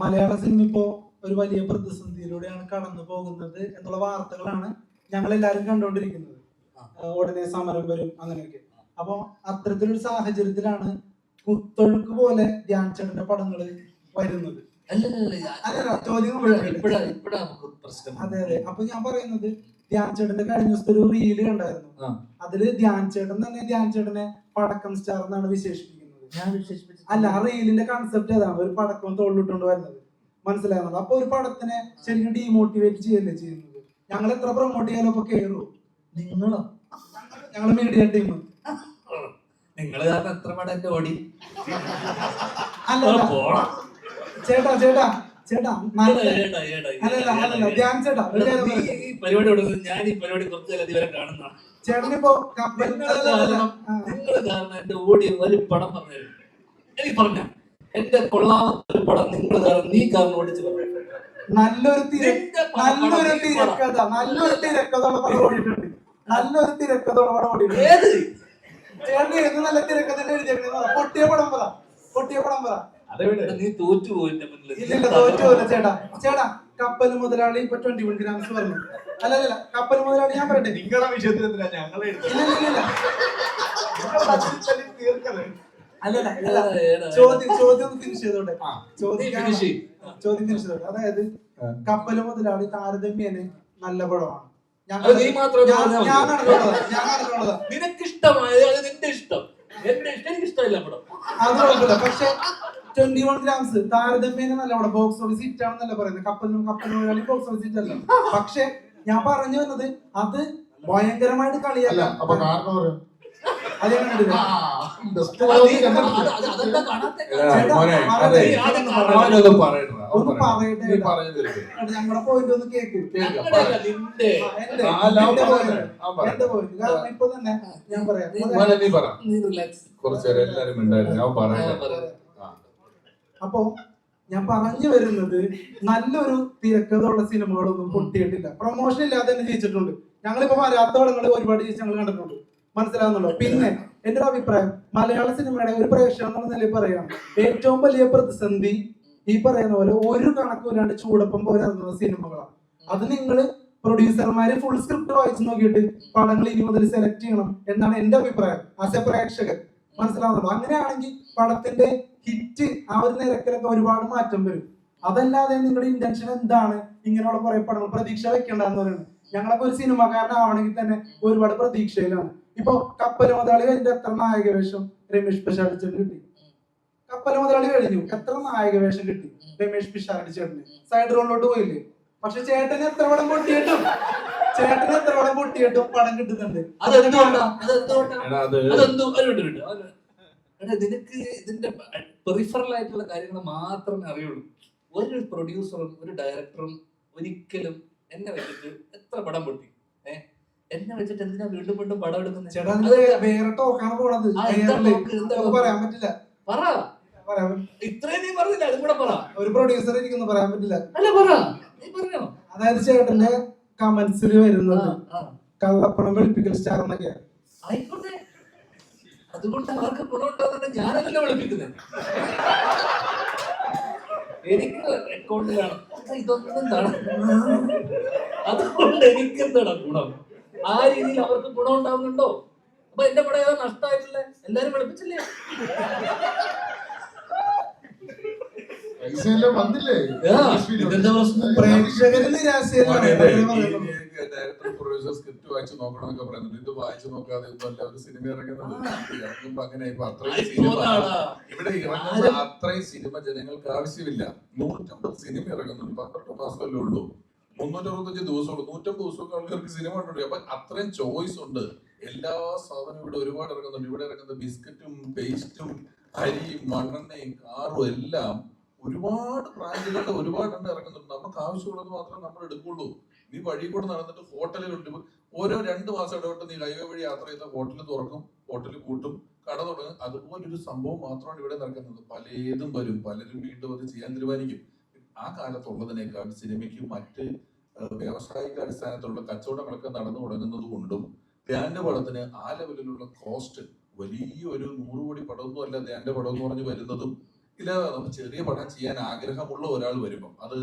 മലയാള cinema ഇപ്പോ ഒരു വലിയ പ്രതിസന്ധിയിലൂടെയാണ് കടന്നു പോകുന്നത് എന്നുള്ള വാർത്തകളാണ് ഞങ്ങൾ എല്ലാവരും കണ്ടുകൊണ്ടിരിക്കുന്നത് ഉടനെ സമരം വരും അങ്ങനെയൊക്കെ. അപ്പൊ അത്തരത്തിലൊരു സാഹചര്യത്തിലാണ് കുത്തൊഴുക്ക് പോലെ ധ്യാൻ ചേട്ടന്റെ പടങ്ങൾ വരുന്നത്. അതെ അതെ. അപ്പൊ ഞാൻ പറയുന്നത് ധ്യാൻ ചേട്ടന്റെ കഴിഞ്ഞ ദിവസത്തെ ഒരു റീൽ കണ്ടായിരുന്നു. അതിൽ ധ്യാൻ ചേട്ടൻ തന്നെ ധ്യാൻ ചേട്ടനെ പടക്കം സ്റ്റാർ എന്നാണ് വിശേഷിപ്പിക്കുന്നത്. ഞാൻ വിശേഷിപ്പിച്ചു അല്ല ആ റീലിന്റെ കൺസെപ്റ്റ് അതാണ് ഒരു പടക്കം തോളിലിട്ടുകൊണ്ട് വരുന്നത്. മനസ്സിലാകുന്നത്? അപ്പൊ ഒരു പടത്തിനെ ശരിക്കും ഡീമോട്ടിവേറ്റ് ചെയ്യല്ലേ ചെയ്യുന്നത്? ഞങ്ങൾ എത്ര പ്രൊമോട്ട് ചെയ്യാനോ അപ്പൊ കയറൂ നിങ്ങളോ? ഞങ്ങൾ മീഡിയ ടീം നിങ്ങൾ കാരണം എത്ര പടം ഓടി? അല്ല അല്ല. പോടാ. ചേട്ടാ ചേട്ടാ ചേട്ടാ നല്ല- ഏടാ, ഏടാ, ഏടാ, അല്ലല്ല ഏടാ, അല്ലല്ല ധ്യാൻ ചേട്ടാ ഒരു കാര്യം നീ പറയട്ടെ. ഈ പരിപാടി കൊടുക്കുന്നത് ഞാൻ ഈ പരിപാടി കുറച്ച് കാലം ഇതുവരെ കാണുന്ന ചേട്ടനിപ്പോ അല്ലല്ല. കാരണം? എന്റെ ഓടി ഒരു പടം പറഞ്ഞു എനിക്ക് പറഞ്ഞ എന്റെ കൊള്ളാത്ത ഒരു പടം നിങ്ങൾ കാരണം നീ കാരണം ഓടിച്ചു പറഞ്ഞു നല്ലൊരു നല്ലൊരു. തിരക്കഥ നല്ലൊരു തിരക്കഥയുള്ള പടം ഓടിയിട്ടുണ്ട്. നല്ലൊരു തിരക്കഥയുള്ള പടം ഓടിയിട്ടുണ്ട്. ഏത്? ചേട്ടൻ ഏത് നല്ല തിരക്കഥന്റെ എഴുതിയേക്കണെന്ന് പറ. പൊട്ടിയ പടം പറ. പൊട്ടിയ പടം പറ. നീ തോറ്റു മുന്നിൽ. ഇല്ലില്ല തോറ്റുപോലെ ചേട്ടാ. ചേട്ടാ കപ്പൽ മുതലാളി ഇപ്പൊ ട്വന്റി വൺ ഗ്രാംസ് പറഞ്ഞു. അല്ല അല്ല കപ്പൽ മുതലാളി ഞാൻ പറയട്ടെ? നിങ്ങളുടെ വിഷയത്തിൽ എന്തിനാ ഞങ്ങളെ അല്ലല്ല ചോദ്യം ചോദ്യം ഫിനിഷ് ചെയ്തോട്ടെ? ചോദ്യം ചോദ്യം ഫിനിഷ് ചെയ്തോട്ടെ. അതായത് കപ്പൽ മുതലാളി താരതമ്യേന നല്ല പടമാണ്. നിനക്കിഷ്ടമായത് നീ മാത്രം ഞാൻ- ഞാൻ കണ്ടിട്ടുള്ളതാ നിനക്ക് ഇഷ്ടമായത് അത് നിന്റെ ഇഷ്ടം. എന്റെ ഇഷ്ടം എനിക്ക് ഇഷ്ടമില്ല പടം. അത് പക്ഷെ ട്വന്റി വൺ ഗ്രാംസ് താരതമ്യേന നല്ല അവിടെ ബോക്സ് ഓഫീസ് ഹിറ്റ് ആണെന്നല്ല പറയുന്നത് കപ്പൽ കപ്പൽ മുതലാളി ബോക്സ് ഓഫീസ് ഹിറ്റ് അല്ല പക്ഷെ ഞാൻ പറഞ്ഞു വന്നത് അത് ഭയങ്കരമായിട്ട് അല്ല കളിയല്ല അപ്പൊ കാരണം പറയാം. ഞങ്ങളുടെ പോയിന്റ് ഒന്ന് കേക്ക്. ഇപ്പൊ തന്നെ ഞാൻ പറയാം. നീ പറ. നീ റിലാക്സ് കുറച്ചു നേരം എല്ലാരും ഉണ്ടായിരുന്നു ഞാൻ പറയട്ടെ. ആ. അപ്പോ ഞാൻ പറഞ്ഞു വരുന്നത് നല്ലൊരു തിരക്കഥയുള്ള സിനിമകളൊന്നും പൊട്ടിയിട്ടില്ല. പ്രൊമോഷൻ ഇല്ലാതെ തന്നെ ജയിച്ചിട്ടുണ്ട് ഞങ്ങളിപ്പോ വരാത്ത പടങ്ങൾ ഒരുപാട് ജയിച്ച് ഞങ്ങൾ കണ്ടിട്ടുണ്ട്. മനസ്സിലാവുന്നുണ്ടോ? പിന്നെ എന്റെ ഒരു അഭിപ്രായം മലയാള സിനിമയുടെ ഒരു പ്രേക്ഷകൻ എന്നുള്ള നിലയിൽ പറയാം ഏറ്റവും വലിയ പ്രതിസന്ധി ഈ പറയുന്ന പോലെ ഒരു കണക്കൂരാണ്ട് ചൂടപ്പം പോലെ ഇറങ്ങുന്ന സിനിമകളാണ്. അത് നിങ്ങൾ പ്രൊഡ്യൂസർമാര് ഫുൾ സ്ക്രിപ്റ്റ് വായിച്ചു നോക്കിയിട്ട് പടങ്ങൾ ഇനി മുതൽ സെലക്ട് ചെയ്യണം എന്നാണ് എന്റെ അഭിപ്രായം. ആസ് എ പ്രേക്ഷകൻ. മനസ്സിലാവുന്നുണ്ടോ? അങ്ങനെയാണെങ്കിൽ പടത്തിന്റെ ഹിറ്റ് ആ ഒരു നിരക്കിലൊക്കെ ഒരുപാട് മാറ്റം വരും. അതല്ലാതെ നിങ്ങളുടെ ഇന്റൻഷൻ എന്താണ്? ഇങ്ങനെയുള്ള കുറെ പടങ്ങൾ പ്രതീക്ഷ വെക്കേണ്ടതെന്ന് പറയുന്നത്. ഞങ്ങളൊക്കെ ഒരു സിനിമക്കാരനാവണമെങ്കിൽ തന്നെ ഒരുപാട് പ്രതീക്ഷയിലാണ്. ഇപ്പൊ കപ്പൽ മുതലാളി കഴിഞ്ഞ എത്ര നായക വേഷം രമേഷ് പിഷാരടിച്ചേട്ടന് കിട്ടി? കപ്പൽ മുതലാളി കഴിഞ്ഞു. എത്ര നായക വേഷം കിട്ടി? രമേഷ് പിഷാരടിച്ചേട്ടന് സൈഡ് റോളിലോട്ട് പോയില്ലേ? പക്ഷെ ചേട്ടന് എത്ര പടം പൊട്ടിയിട്ടും ചേട്ടന് എത്ര പടം പൊട്ടിയിട്ടും പടം കിട്ടുന്നുണ്ട്. നിനക്ക് ഇതിന്റെ പെറിഫറൽ ആയിട്ടുള്ള കാര്യങ്ങൾ മാത്രമേ അറിയുള്ളൂ. ഒരു പ്രൊഡ്യൂസറും ഒരു ഡയറക്ടറും ഒരിക്കലും എന്നെ വെച്ചിട്ട് എത്ര പടം പൊട്ടി? ഏഹ് എന്നെ വെച്ചിട്ട് എന്തിനാ വീണ്ടും വീണ്ടും പടം എടുക്കുന്നത് ചേട്ടാ വേറെ ടോക്കാണ് പോണത്? പറയാൻ പറ്റില്ല. പറ. ഇത്രയും നീ പറഞ്ഞില്ല അതും കൂടെ പറ. ഒരു പ്രൊഡ്യൂസർ ഇരിക്കുന്നു പറയാൻ പറ്റില്ല. അല്ല പറ. അതായത് ചേട്ടന്റെ കമന്റ്സിൽ വരുന്നത്. കള്ളപ്പണം വെളുപ്പിക്കൽ സ്റ്റാർ എന്നൊക്കെ ആയിക്കോട്ടെ. അതുകൊണ്ട് അവർക്ക് ഗുണമുണ്ടാകുന്നത് ഞാനല്ല വിളിപ്പിക്കുന്നത്. എനിക്ക് അക്കൗണ്ട് കാണും ഇതൊന്നും കാണാം അതുകൊണ്ട് എനിക്ക് എന്താണ് ഗുണം? ആ രീതിയിൽ അവർക്ക് ഗുണം ഉണ്ടാവുന്നുണ്ടോ? അപ്പൊ എന്റെ പടം ഏതാ നഷ്ടമായിട്ടില്ലേ എല്ലാരും വിളിപ്പിച്ചില്ലേ? ഇതെന്താ പ്രശ്നം? പ്രേക്ഷകര് ഡയറക്ടർ പ്രൊഡ്യൂസർ സ്ക്രിപ്റ്റ് വായിച്ചു നോക്കണമെന്നൊക്കെ പറയുന്നുണ്ട്. ഇത് വായിച്ചു നോക്കാതെ ഒരു സിനിമ ഇറങ്ങുന്നത് ഇറങ്ങുമ്പോ അങ്ങനെ ഇപ്പൊ അത്രയും സിനിമ ഇവിടെ ഇറങ്ങുന്ന അത്രയും സിനിമ ജനങ്ങൾക്ക് ആവശ്യമില്ല. നൂറ്റമ്പത് സിനിമ ഇറങ്ങുന്നുണ്ട്. പന്ത്രണ്ട് മാസമല്ലേ ഉള്ളൂ. മുന്നൂറ്ററുപത്തഞ്ച് ദിവസമുള്ളൂ. നൂറ്റമ്പത് ദിവസമൊക്കെ ആൾക്കാർക്ക് സിനിമ ഉണ്ടല്ലോ അപ്പൊ അത്രയും ചോയ്സ് ഉണ്ട്. എല്ലാ സാധനവും ഇവിടെ ഒരുപാട് ഇറങ്ങുന്നുണ്ട്. ഇവിടെ ഇറങ്ങുന്ന ബിസ്ക്കറ്റും പേസ്റ്റും അരിയും മണ്ണെണ്ണയും കാറും എല്ലാം ഒരുപാട് ബ്രാൻഡുകളുടെ ഒരുപാട് എണ്ണം ഇറങ്ങുന്നുണ്ട്. നമുക്ക് ആവശ്യമുള്ളത് മാത്രമേ നമ്മൾ എടുക്കുള്ളൂ. നീ വഴി കൂടെ നടന്നിട്ട് ഹോട്ടലുകളുണ്ട് ഓരോ രണ്ട് മാസം ഇടവിട്ട് നീ ഹൈവേ വഴി യാത്ര ചെയ്ത ഹോട്ടൽ തുറക്കും ഹോട്ടൽ കൂട്ടും കട തുടങ്ങും. അതുപോലൊരു സംഭവം മാത്രമാണ് ഇവിടെ നടക്കുന്നത്. പലതും വരും. പലരും വീണ്ടും അത് ചെയ്യാൻ തീരുമാനിക്കും. ആ കാലത്തുള്ളതിനേക്കാൾ സിനിമയ്ക്ക് മറ്റ് വ്യാവസായിക അടിസ്ഥാനത്തിലുള്ള കച്ചവടങ്ങളൊക്കെ നടന്നു തുടങ്ങുന്നത് കൊണ്ടും ധ്യാന്റെ പടത്തിന് ആ ലെവലിലുള്ള കോസ്റ്റ് വലിയൊരു നൂറ് കോടി പടമൊന്നും അല്ല ധ്യാന്റെ പടം എന്ന് പറഞ്ഞ് വരുന്നതും ഇല്ല നമുക്ക് ചെറിയ പടം ചെയ്യാൻ ആഗ്രഹമുള്ള ഒരാൾ വരുമ്പം അത്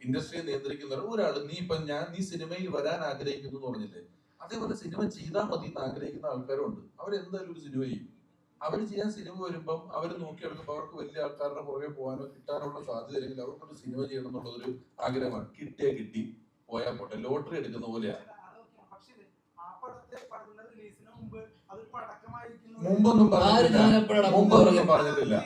ഇൻഡസ്ട്രിയെ നിയന്ത്രിക്കുന്ന ഒരാൾ നീ ഇപ്പൊ ഞാൻ നീ സിനിമയിൽ വരാൻ ആഗ്രഹിക്കുന്നു എന്ന് പറഞ്ഞില്ലേ? അതേപോലെ സിനിമ ചെയ്താൽ മതി എന്ന് ആഗ്രഹിക്കുന്ന ആൾക്കാരുണ്ട്. അവരെന്തായാലും ഒരു സിനിമ ചെയ്യും. അവർ ചെയ്യാൻ സിനിമ വരുമ്പം അവർ നോക്കിയെടുക്കുമ്പോൾ അവർക്ക് വലിയ ആൾക്കാരുടെ പുറകെ പോകാനോ കിട്ടാനുള്ള സാധ്യത ഇല്ലെങ്കിൽ അവർക്കൊരു സിനിമ ചെയ്യണം എന്നുള്ളതൊരു ആഗ്രഹമാണ്. കിട്ടിയാ കിട്ടി പോയാൽ പോട്ടെ. ലോട്ടറി എടുക്കുന്ന പോലെയാണ് മുമ്പൊന്നും ആര് പറഞ്ഞിട്ടില്ല.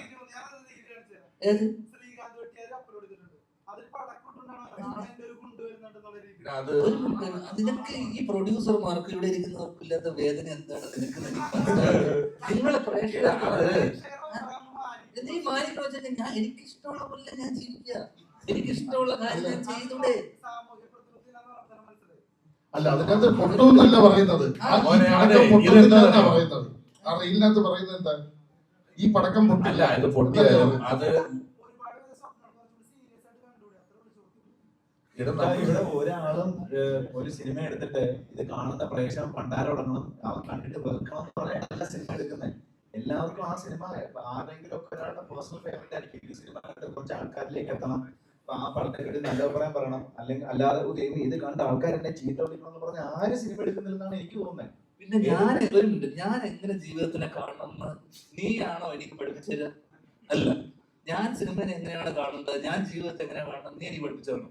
അത് നിനക്ക് ഈ പ്രൊഡ്യൂസർമാർക്ക് ഇവിടെ ഇരിക്കുന്നവർക്കില്ലാത്ത വേദന എന്താണ്? നിനക്ക് നിങ്ങളെ പ്രേക്ഷക ഞാൻ എനിക്ക് ഇഷ്ടമുള്ള പോലെ ഞാൻ ജീവിക്കുക. എനിക്ക് ഇഷ്ടമുള്ള കാര്യം ഞാൻ ചെയ്തൂടെ. അല്ല അതിനകത്ത് പൊട്ടു എന്നല്ല പറയുന്നത്. പറയുന്നത്? ആ പറയുന്നത് എന്താ? ഈ പടക്കം പൊട്ടില്ല ഇത് പൊട്ടിയാലും അത് ഇവിടെ ഒരാളും ഒരു സിനിമ എടുത്തിട്ട് ഇത് കാണുന്ന പ്രേക്ഷകൻ പണ്ടാരോടങ്ങണം അവൻ കണ്ടിട്ട് വെക്കണം പറയാനല്ല സിനിമ എടുക്കുന്നത്. എല്ലാവർക്കും ആ സിനിമ ആരെങ്കിലും ഒക്കെ ഒരാളുടെ പേഴ്സണൽ ഫേവറേറ്റ് ആയിരിക്കും ഈ സിനിമ കണ്ട് കുറച്ച് ആൾക്കാരിലേക്ക് എത്തണം. അപ്പൊ ആ പടത്തെ കേട്ട് നല്ല അഭിപ്രായം പറയണം. അല്ലെങ്കിൽ അല്ലാതെ "ഓ, ഇത് കണ്ട ആൾക്കാർ എന്നെ ചീത്ത വിളിക്കണം എന്ന് പറഞ്ഞ ആരും സിനിമ എടുക്കുന്നില്ലെന്നാണ് എനിക്ക് തോന്നുന്നത്. പിന്നെ ഞാൻ ഒരു മിനിറ്റ് ഞാൻ എങ്ങനെ ജീവിതത്തിനെ കാണണമെന്ന് നീയാണോ എനിക്ക് പഠിപ്പിച്ചത്? അല്ല. ഞാൻ സിനിമനെ എങ്ങനെയാണ് കാണുന്നത്? ഞാൻ ജീവിതത്തെ എങ്ങനെയാണ് കാണുന്നത്? നീ എനിക്ക് പഠിപ്പിച്ചു തന്നു?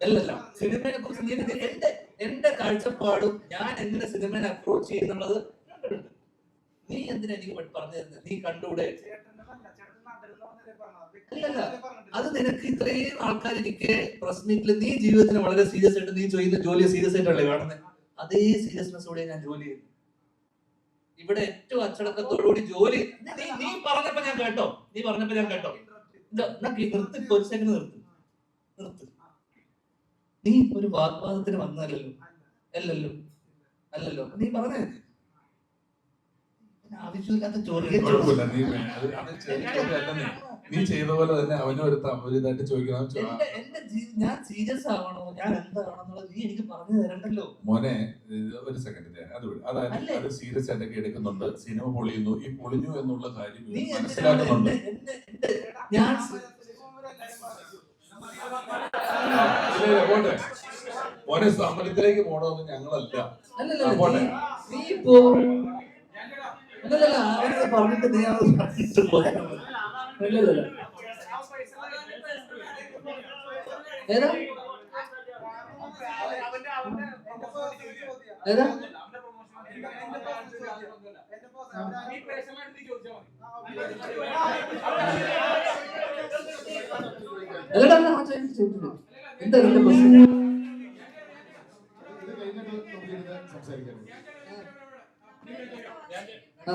അല്ലല്ല. സിനിമയെ കുറിച്ച് നീ എന്റെ എന്റെ കാഴ്ചപ്പാടും ഞാൻ എങ്ങനെ സിനിമയെ അപ്രോച്ച് ചെയ്യുന്നുള്ളത്. നീ എന്തിനാ എനിക്ക് പറഞ്ഞു തരുന്നത് നീ അല്ലല്ല. അത് നിനക്ക് ഇത്രയും ആൾക്കാർ എനിക്ക് പ്രസ് മീറ്റിൽ നീ ജീവിതത്തിന് വളരെ സീരിയസ് ആയിട്ട് നീ ചെയ്യുന്ന ജോലി സീരിയസ് ആയിട്ടല്ലേ കാണുന്നത് അതേ സീരിയസ്നെസ്സോടെ ഞാൻ ജോലി ചെയ്യുന്നു. ഇവിടെ ഏറ്റവും അച്ചടക്കത്തോടുകൂടി ജോലി. നീ നീ പറഞ്ഞപ്പോ ഞാൻ കേട്ടോ. നീ പറഞ്ഞപ്പോ ഞാൻ കേട്ടോ. നിർത്തി ഒരു സെക്കൻഡ് നിർത്ത്. നിർത്ത്. നീ ഒരു വാഗ്വാദത്തിന് വന്നല്ലോ അല്ലല്ലോ. അല്ലല്ലോ. നീ പറഞ്ഞേ. ആവശ്യമില്ലാത്ത കുഴപ്പമില്ല. നീ അത് അത് ചെയ്ത പോലെ തന്നെ അവനും ഒരു ഇതായിട്ട് ചോദിക്കണം. എന്റെ ഞാൻ സീരിയസ് ആവണോ? ഞാൻ എന്താണെന്നുള്ളത് നീ എനിക്ക് പറഞ്ഞു തരണ്ടല്ലോ. മോനെ ഒരു സെക്കൻഡ് അത് വിട്. അതായത് അത് സീരിയസ് ആയിട്ടൊക്കെ എടുക്കുന്നുണ്ട്. സിനിമ പൊളിയുന്നു. ഈ പൊളിഞ്ഞു എന്നുള്ള കാര്യം മനസ്സിലാക്കുന്നുണ്ട്. ഞാൻ പോട്ടെ. മോനെ സമരത്തിലേക്ക് പോണമെന്ന് ഞങ്ങളല്ല. പോട്ടെ. നീ- പോ. ഇപ്പോ പറഞ്ഞിട്ട് നീ അത് പറഞ്ഞിട്ട് പോയാ వెళ్ళదు ഏതാ? ഏതാ? എന്താ നിന്റെ പ്രശ്നം സംസാരിക്കാൻ ആ.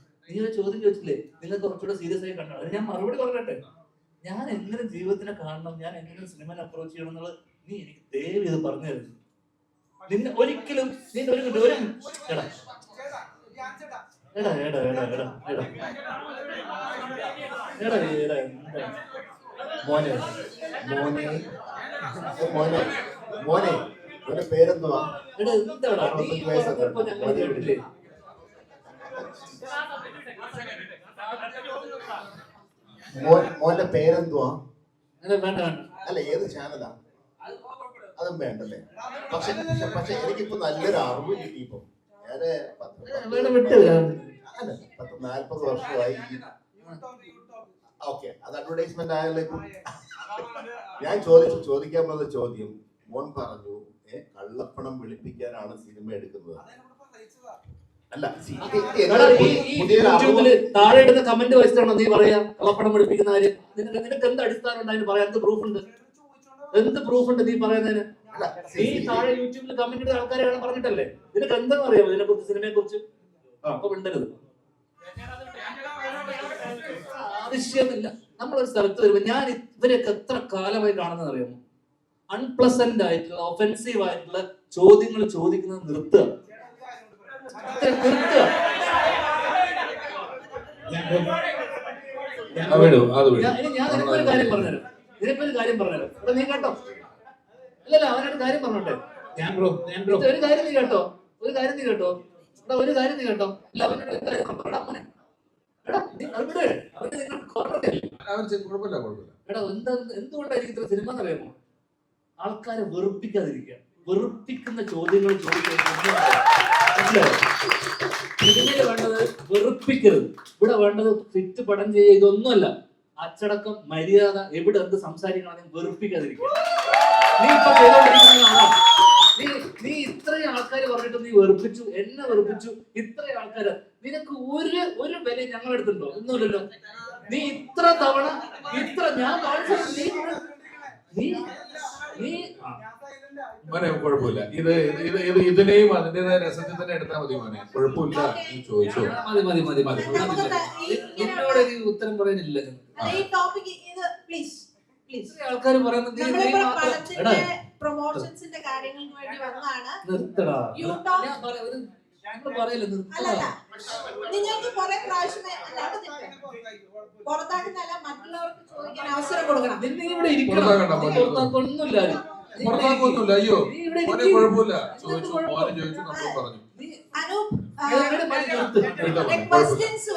നീ ഒരു ചോദ്യം ചോദിച്ചില്ലേ? നിങ്ങൾ കുറച്ചുകൂടെ സീരിയസ് ആയി കണ്ടോ ഞാൻ മറുപടി പറഞ്ഞിട്ടെ ഞാൻ എങ്ങനെ ജീവിതത്തിനെ കാണണം? ഞാൻ എങ്ങനെ സിനിമയിൽ അപ്രോച്ച് ചെയ്യണം എന്നുള്ളത് നീ എനിക്ക് ദയവ് ഇത് പറഞ്ഞു തരുന്നു. നിന്നെ ഒരിക്കലും നിന്റെ ഒരു ഒരു എടാ. എടാ എടാ എടാ എടാ എടാ. എടാ എടാ മോനെ മോനെ. മോനെ മോനെ മോനെ പേരെന്തുവാ? എടാ എന്താടാ? നീ മോൻ മോന്റെ പേരെന്തുവാ? അല്ല ഏത് ചാനലാ അതും വേണ്ടല്ലേ? പക്ഷെ പക്ഷെ പക്ഷെ എനിക്കിപ്പോ നല്ലൊരു അറിവ് കിട്ടി ഇപ്പൊ ഞാൻ പത്ത് അല്ല നാല്പത് വർഷമായി ഓക്കെ അത് അഡ്വർടൈസ്മെന്റ് ആയാലേ ഞാൻ ചോദിച്ചു ചോദിക്കാൻ പോകുന്ന ചോദ്യം മോൻ പറഞ്ഞു ഏഹ് കള്ളപ്പണം വെളുപ്പിക്കാനാണ് സിനിമ എടുക്കുന്നത്. താഴെ ഇടുന്ന കമന്റ് വെച്ചിട്ടാണോ നീ പറയാ? കള്ളപ്പണം പഠിപ്പിക്കുന്ന കാര്യം. നിനക്ക് നിനക്ക് എന്ത് അടിസ്ഥാനം ഉണ്ട് അതിന് പറയാൻ? എന്ത് പ്രൂഫ് ഉണ്ട്? എന്ത് പ്രൂഫ് ഉണ്ട് നീ പറയുന്നതിന്? നീ താഴെ യൂട്യൂബിൽ കമന്റ് ഇടുന്ന ആൾക്കാരെയാണ് പറഞ്ഞിട്ടല്ലേ? നിനക്ക് എന്താ അറിയാമോ ഇതിനെ കുറിച്ച് സിനിമയെ കുറിച്ച് അപ്പൊ മിണ്ടരുത്. വിഷയമില്ല നമ്മളൊരു സ്ഥലത്ത് വരുമ്പോ ഞാൻ ഇവരെയൊക്കെ എത്ര കാലമായി കാണുന്നത് അറിയാമോ? അൺപ്ലസന്റ് ആയിട്ടുള്ള ഒഫൻസീവ് ആയിട്ടുള്ള ചോദ്യങ്ങൾ ചോദിക്കുന്നത് നിർത്തുക നിർത്തുക അത് വിടൂ അത് വിടൂ ഞാൻ- ഇനി ഞാൻ നിനക്കൊരു കാര്യം പറഞ്ഞുതരാം. നിനക്കൊരു കാര്യം പറഞ്ഞുതരാം. എടാ നീ കേട്ടോ? ഇല്ലല്ല അവനൊരു കാര്യം പറഞ്ഞോട്ടെ. ഞാൻ ബ്രോ ഞാൻ ബ്രോ. ഇത് ഒരു കാര്യം നീ കേട്ടോ? ഒരു കാര്യം നീ കേട്ടോ? എടാ ഒരു കാര്യം നീ കേട്ടോ? ഇല്ല അവനോട് ഒരു കാര്യം പറ. എടാ മോനെ. എടാ നീ അവിടെ അവന് നിങ്ങൾ കുറവല്ലേ അവർ ചെയ്ത് കുഴപ്പമില്ല കുഴപ്പമില്ല. എടാ എന്താ എന്തുകൊണ്ടായിരിക്കും ഇത്ര സിനിമ എന്നറിയാമോ? ആൾക്കാരെ വെറുപ്പിക്കാതിരിക്കുക. വെറുപ്പിക്കുന്ന ചോദ്യങ്ങൾ ചോദിക്കുന്നത് സിനിമയിൽ വേണ്ടത് വെറുപ്പിക്കരുത്. ഇവിടെ വേണ്ടത് തെറ്റ് പടം ചെയ്യുക ഇതൊന്നുമല്ല. അച്ചടക്കം മര്യാദ എവിടെ എന്ത് സംസാരിക്കണം വെറുപ്പിക്കാതിരിക്കുക. നീ. നീ നീ ഇത്രയും ആൾക്കാർ പറഞ്ഞിട്ട് നീ വെറുപ്പിച്ചു എന്നെ വെറുപ്പിച്ചു ഇത്രയും ആൾക്കാര്. നിനക്ക് ഒരു ഒരു വില ഞങ്ങൾ എടുത്തിട്ടുണ്ടോ ഒന്നുമില്ലല്ലോ. നീ ഇത്ര തവണ ഇത്ര ഞാൻ കാണിച്ചു നീ. മോനെ കുഴപ്പമില്ല. ഇത് ഇത് ഇത് ഇത് ഇതിനെയും അതിന്റേതായ രസത്തിൽ തന്നെ എടുത്താൽ മതി മോനെ. കുഴപ്പമില്ല. നീ ചോദിച്ചോ. മതി മതി മതി മതി. എന്നോട് ഉത്തരം ഇത്രയും ആൾക്കാർ പറയുന്നത് പ്രൊമോഷൻസിന്റെ കാര്യങ്ങൾക്ക് വേണ്ടി വന്നതാണ്. നിർത്തടാ. നിങ്ങൾക്ക് കുറെ പ്രാവശ്യം പുറത്താക്കുന്നല്ല മറ്റുള്ളവർക്ക് ചോദിക്കാൻ അവസരം കൊടുക്കണം. നിന്നെ പുറത്താക്കൊന്നുമില്ല അയ്യോ നീ ഇവിടെ മോനെ ഇരിക്ക്. കുഴപ്പമില്ല ചോദിച്ചു കുഴപ്പം? ചോദിച്ചു നമ്മൾ പറഞ്ഞു അനൂപ് ഇവിടെ